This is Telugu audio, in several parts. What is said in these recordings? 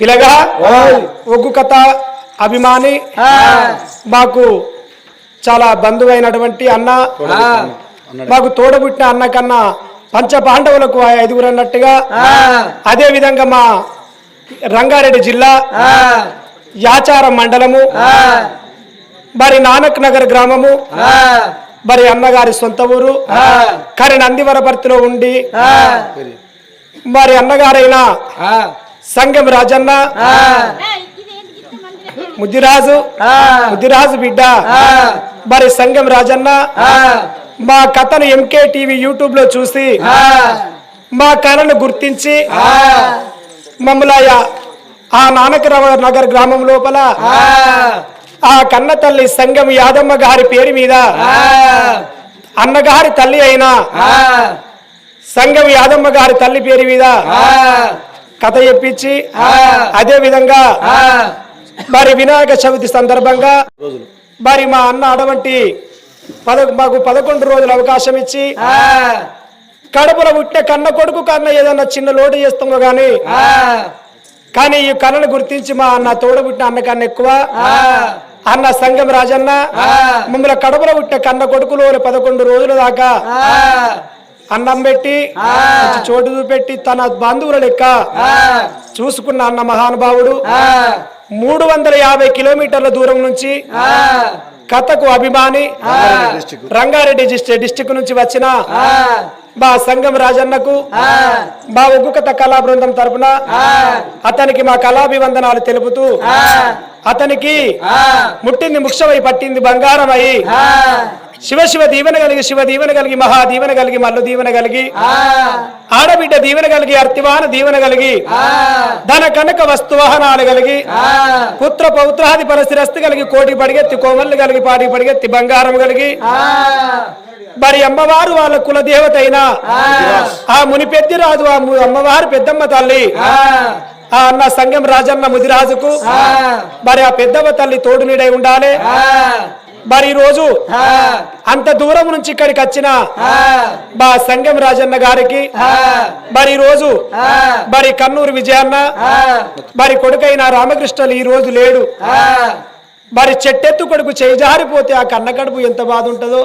పిలగా ఒగ్గు కథ అభిమాని మాకు చాలా బంధువైనటువంటి అన్న మాకు తోడబుట్టిన అన్న కన్నా పంచ పాండవులకు ఐదుగురు అన్నట్టుగా అదే విధంగా మా రంగారెడ్డి జిల్లా యాచారం మండలము మరి నానక్ నగర్ గ్రామము మరి అన్నగారి సొంత ఊరు కానీ నందివరపర్తిలో ఉండి మరి అన్నగారైన సంగం రాజన్న. ముద్దిరాజు. ముద్దిరాజు బిడ్డ. మరి సంగం రాజన్న. మా కథను ఎంకే టీవీ యూట్యూబ్లో చూసి మా కళను గుర్తించి మమ్మల్ని ఆ నానకరావ నగర్ గ్రామం లోపల ఆ. కన్న తల్లి సంగం యాదమ్మ గారి పేరు మీద అన్నగారి తల్లి అయిన సంగం యాదమ్మ గారి తల్లి పేరు మీద కథ చెప్పించి అదే విధంగా మరి వినాయక చవితి సందర్భంగా మరి మా అన్న అటువంటి పద మాకు పదకొండు రోజులు అవకాశం ఇచ్చి కడుపులో పుట్టిన కన్న కొడుకు కన్న ఏదన్నా చిన్న లోటు చేస్తామో గాని కానీ ఈ కళను గుర్తించి మా అన్న తోడబుట్టిన అన్న కన్నా ఎక్కువ అన్న సంగం రాజన్న మమ్మల్ని కడుపులో పుట్టిన కన్న కొడుకులో పదకొండు రోజుల దాకా అన్నం పెట్టి చోటు చూపెట్టి తన బంధువుల లెక్క చూసుకున్న అన్న మహానుభావుడు మూడు వందల యాభై కిలోమీటర్ల దూరం నుంచి కథకు అభిమాని రంగారెడ్డి డిస్ట్రిక్ట్ డిస్టిక్ నుంచి వచ్చిన మా సంగం రాజన్నకు మా ఒగ్గు కథ కళా బృందం తరపున అతనికి మా కళాభివందనాలు తెలుపుతూ అతనికి ముట్టింది ముక్షమై పట్టింది బంగారం అయి శివ శివ దీవెన కలిగి శివ దీవెన కలిగి మహా దీవెన కలిగి మల్లు దీవెన కలిగి. ఆడబిడ్డ దీవెన కలిగి అర్తివాన దీవెన కలిగి. ధన కనక వస్తువాహనాలు కలిగి. పుత్ర పౌత్రాది పరస్థిరస్తి కలిగి కోటి పడిగెత్తి కోమల్లు కలిగి పాటి పడిగెత్తి బంగారం కలిగి. మరి అమ్మవారు వాళ్ళ కుల దేవత అయినా ఆ. ముని రాదు ఆ అమ్మవారు పెద్దమ్మ తల్లి ఆ. అన్న సంగం రాజన్న ముదిరాజుకు మరి ఆ పెద్దమ్మ తల్లి తోడు నీడై ఉండాలి మరి ఈ రోజు అంత దూరం నుంచి ఇక్కడికి వచ్చిన మా సంగం రాజన్న గారికి మరి ఈ రోజు మరి కన్నూరు విజయన్న మరి కొడుకైన రామకృష్ణలు ఈ రోజు లేడు. మరి చెట్టెత్తు కొడుకు చేయి జారిపోతే ఆ కన్న కడుపు ఎంత బాధ ఉంటుందో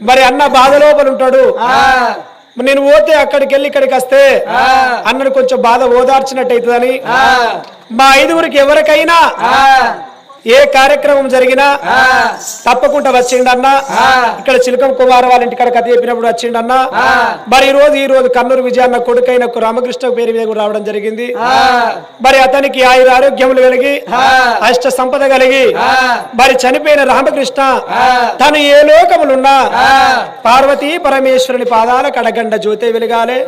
మరి అన్న బాధ లోపల ఉంటాడు నేను పోతే అక్కడికి వెళ్ళి ఇక్కడికి వస్తే అన్నను కొంచెం బాధ ఓదార్చినట్టు అవుతుందని మా ఐదుగురికి ఎవరికైనా ఏ కార్యక్రమం జరిగినా తప్పకుండా వచ్చిండన్న. ఇక్కడ చిలకం కుమార్ వాళ్ళ ఇంటికాడ కథ చెప్పినప్పుడు వచ్చిండన్న. మరి ఈ రోజు ఈ రోజు కన్నూరు విజయన్న కొడుకైన రామకృష్ణ పేరు మీద కూడా రావడం జరిగింది. మరి అతనికి ఆయుర ఆరోగ్యములు కలిగి అష్ట సంపద కలిగి మరి చనిపోయిన రామకృష్ణ తను ఏ లోకములున్నా పార్వతీ పరమేశ్వరుని పాదాల కడగండ జ్యోతి వెలగాలి.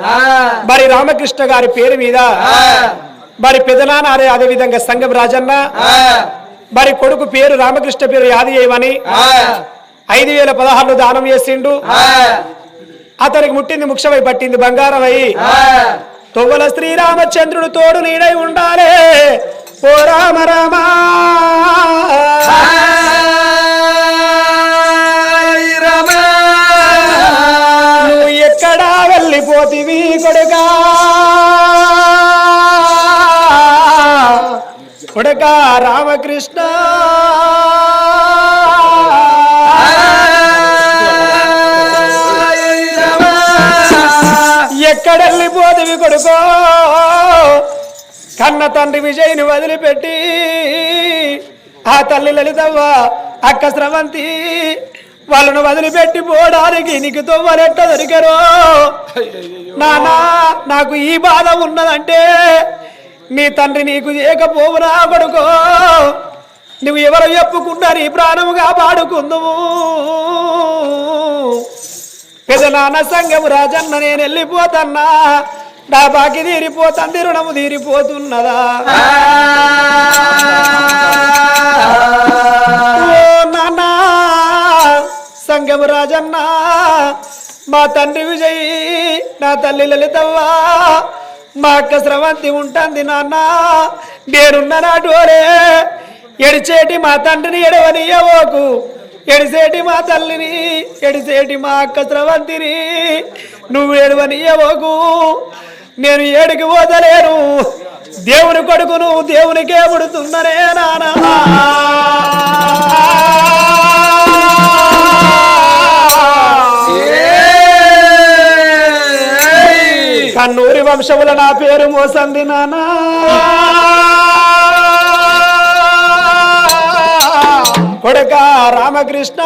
మరి రామకృష్ణ గారి పేరు మీద మరి పెదనాన్న అదే అదే విధంగా సంగం రాజన్న మరి కొడుకు పేరు రామకృష్ణ పేరు యాది చేయమని ఐదు వేల పదహారులు దానం చేసిండు. అతనికి ముట్టింది ముక్షమై పట్టింది బంగారం అయి తొవ్వల శ్రీరామచంద్రుడు తోడు నీడై ఉండాలే. ఓ రామ రామా. నువ్వు ఎక్కడా వెళ్ళిపోతివి కొడుకా? కొడుకా రామకృష్ణ వెళ్ళిపోతివి కొడుకో. కన్న తండ్రి విజయ్ని వదిలిపెట్టి ఆ తల్లి లలితవ్వ అక్క స్రవంతి వాళ్ళను వదిలిపెట్టి పోవడానికి నీకు తొవ్వలెట్ట దొరికరు? నానా నాకు ఈ బాధ ఉన్నదంటే నీ తండ్రి నీకు చేయకపోవునా కొడుకో? నువ్వు ఎవరు చెప్పుకున్నా నీ ప్రాణము కాపాడుకుందుము పెద్ద నాన్న సంగము రాజన్న నేను వెళ్ళిపోతన్నా. నా బాకి తీరిపోతుంది రుణము తీరిపోతున్నదా? ఓ నాన్న సంగము రాజన్న మా తండ్రి విజయ్ నా తల్లి లలితవ్వా మా అక్క స్రవంతి ఉంటుంది నాన్న నేనున్న నాటోరే ఎడిచేటి మా తండ్రిని ఎడవనియవోకు ఎడిసేటి మా తల్లిని ఎడిసేటి మా అక్క స్రవంతిని నువ్వు ఎడవనియవోకు నేను ఏడికి పోదలేను దేవుని కొడుకును దేవునికే పుడుతున్ననే నానా. కన్నూరి వంశముల నా పేరు మోసంది నానా. కొడుక రామకృష్ణ.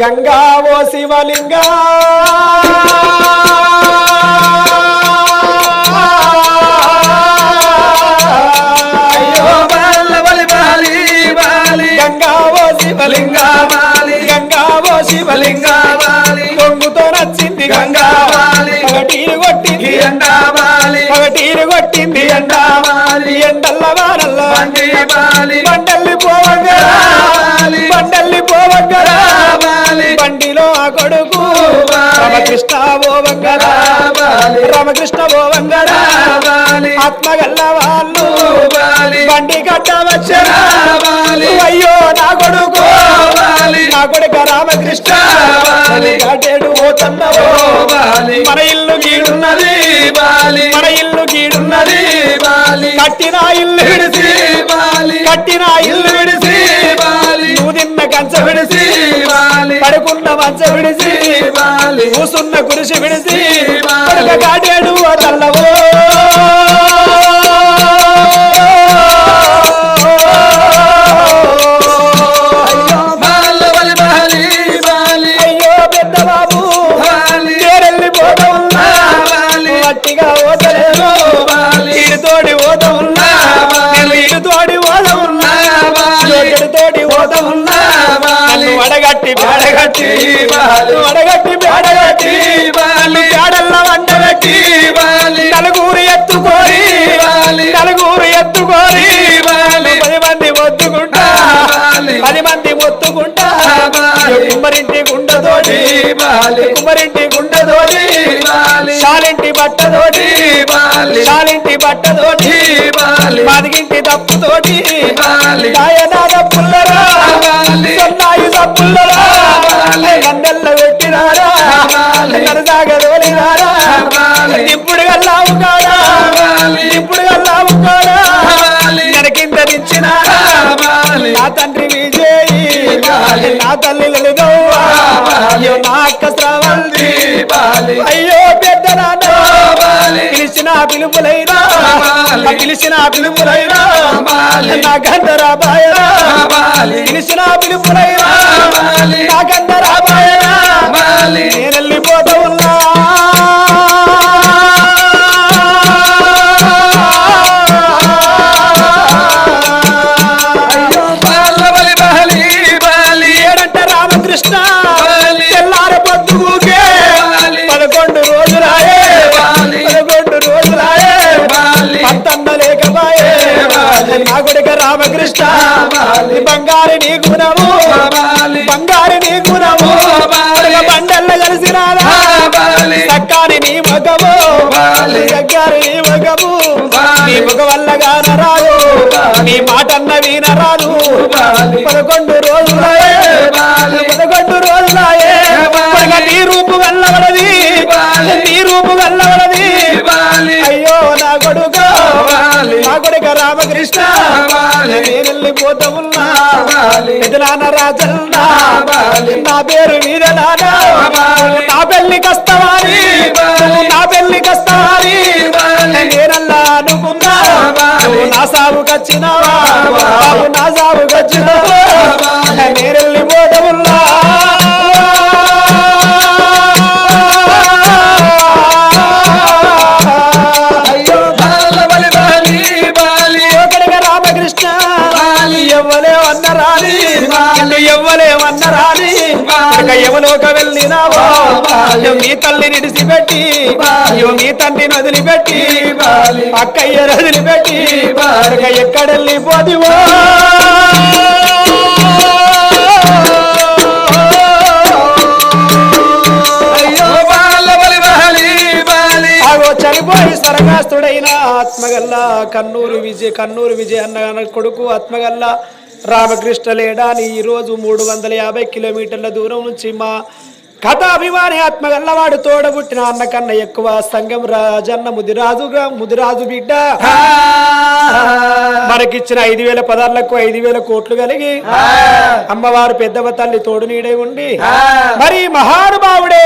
గంగా ఓ శివలింగా. గంగా ఓ శివలింగా. గంగా ఓ శివలింగా. పొంగుతో నచ్చింది గంగా పగటీరు కొట్టింది. పగటీరు కొట్టింది. ఎండ ఎండల్ల వానల్ల. బండల్లి పోవంగా బండల్లి పోవంగా బండిలో ఆ కొడుకు. రామకృష్ణ ఓవంగరా రామకృష్ణ ఓవంగరా ఆత్మగల్ల వాళ్ళు. బండి కట్ట వచ్చరా అయ్యో నా కొడుకు. నా కొడుక రామకృష్ణ. కట్టేడు పోతున్నావు మన ఇల్లు గీడున్నది. మన ఇల్లు గీడున్నది. కట్టిన ఇల్లు విడిసి. కట్టిన ఇల్లు విడిసి. కంచ విడిసి పడుకున్న మంచ విడిసి కూసున్న కురిసి విడిసి కొడుక కాటేడు తల్లవో వడగట్టి బేడగట్టి వడగట్టి బేడగట్టి నన్ను పేడల్ల వండగట్టి నలుగురు ఎత్తుకోరి నలుగురు ఎత్తుకోరి పది మంది మొత్తుకుంటా పది మంది మొత్తుకుంటా కుమ్మరింటి గుండతోటి కుమ్మరింటి గుండతోటి శాలింటి బట్టతోటి శాలింటి బట్టతోటి మదిగింటి తప్పుతోటి పుల్లరా పెట్టినారా? సాగదోలినారా ఇప్పుడు కాడా ఇప్పుడు కాడా నా తండ్రి విజయ్. నా తల్లి లలితవ్వ. అయ్యో నా అక్క శ్రవంతి అయ్యో పెద్ద నాన్న. పిలిచిన పిలుపులైనా పిలిచిన పిలుపులైనా నా గంధరాబాయనా పిలిచిన పిలుపులైనా నా నేను వెళ్ళిపోతా నా కొడుక రామకృష్ణ బంగారు నీ గుణము. బంగారు నీ గుణము. బండల్ల కలిసినారా సక్కాని నీ మగము. సక్కారి నీ మగము. నీ మగ వల్ల రాదు నీ మాట అన్న వీనరాదు పదకొండు రోజులాయే కొడుక రామకృష్ణ. వెళ్ళిపోతా ఉన్నా. రాజన్న. నా పేరు మీద నానా నా పెళ్ళి కస్తవారి నా పెళ్ళి కస్తవారి నేనల్లా అనుకున్నా. నా సాగు కచ్చినావా బాబు నా ఇక ఎవలోక వెళ్ళినావో మీ తల్లిని అయ్యో మీ తండ్రిని వదిలిపెట్టి అక్కయ్య వదిలిపెట్టి ఇక ఎక్కడెళ్ళిపోదివో ఆగో చనిపోయి స్వర్గాస్తుడైన ఆత్మగల్ల కన్నూరు విజయ కన్నూరు విజయ అన్న కొడుకు ఆత్మగల్ల. రామకృష్ణ లేడా? అని ఈ రోజు మూడు వందల యాభై కిలోమీటర్ల దూరం నుంచి మా కథ అభిమాని ఆత్మ గల్లవాడు తోడబుట్టిన అన్న కన్నా ఎక్కువ సంగం రాజన్న ముదిరాజుగా ముదిరాజు బిడ్డ. మనకిచ్చిన ఐదు వేల పదార్లకు ఐదు వేల కోట్లు కలిగి అమ్మవారు పెద్దవ తల్లి తోడు నీడే ఉండి మరి మహానుభావుడే.